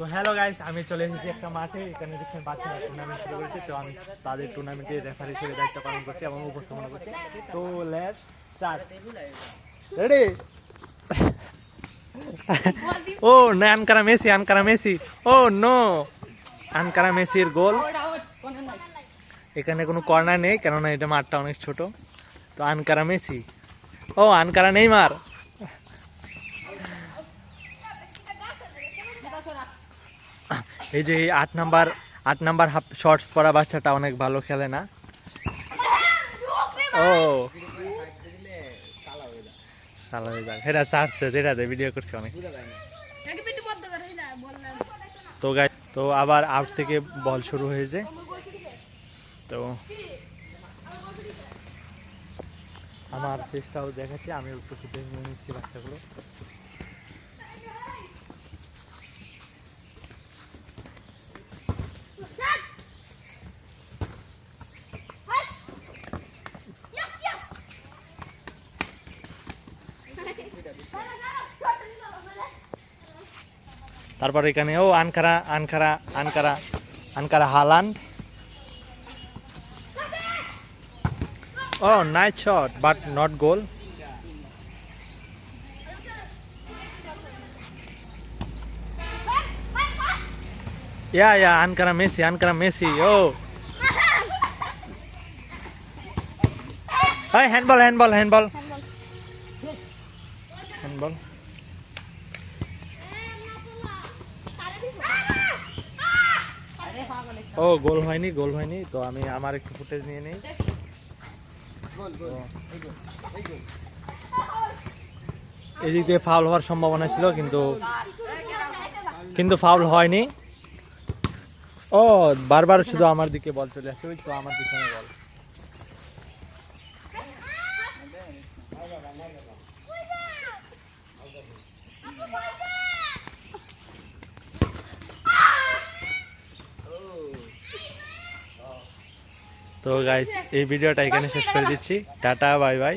তো hello guys আমি চলে এসেছি একটা মাঠে, এখানে দেখছেন বাচ্চারা টুর্নামেন্ট শুরু করেছে, তো আমি তাদের টুর্নামেন্টে রেফারি হিসেবে দায়িত্ব পালন করছি এবং উপস্থাপনা করছি। তো লেট স্টার্ট রেডি ও, না Ankara Messi Ankara Messi oh no Ankara মেসির গোল এখানে কোনো কর্নার নেই, কেননা এটা মাঠটা অনেক ছোট। তো আনকারা মেসি ও আনকারা নেইমার এই যে এই আট নাম্বার আট নাম্বার হাফ শর্টস পরা বাচ্চাটা অনেক ভালো খেলে না। ও। কালো হয়ে যাক। সেটা চাচ্ছে যেটা ভিডিও করছি অনেক। তো গাই তো আবার আউট থেকে বল শুরু হয়েছে তো আমার ফেসটাও দেখাচ্ছি আমি একটু নিয়ে নিচ্ছি বাচ্চাগুলো। তারপর এখানে ও Ankara Ankara Ankara Ankara Haaland oh nice shot but not goal Yeah, yeah, Ankara Messi, Ankara Messi. Oh. Hey, handball, handball, handball. Handball. Oh goal হয়নি গোল হয়নি তো আমি আমার একটু ফুটেজ নিয়ে নিই। এদিক দিয়ে ফাউল হওয়ার সম্ভাবনা ছিল কিন্তু কিন্তু ফাউল হয়নি। ও বারবার শুধু আমার দিকে বল চলে আসে তো আমার পিছনে বল। তো গাইজ এই ভিডিওটা এখানে শেষ করে দিচ্ছি। Tata bye bye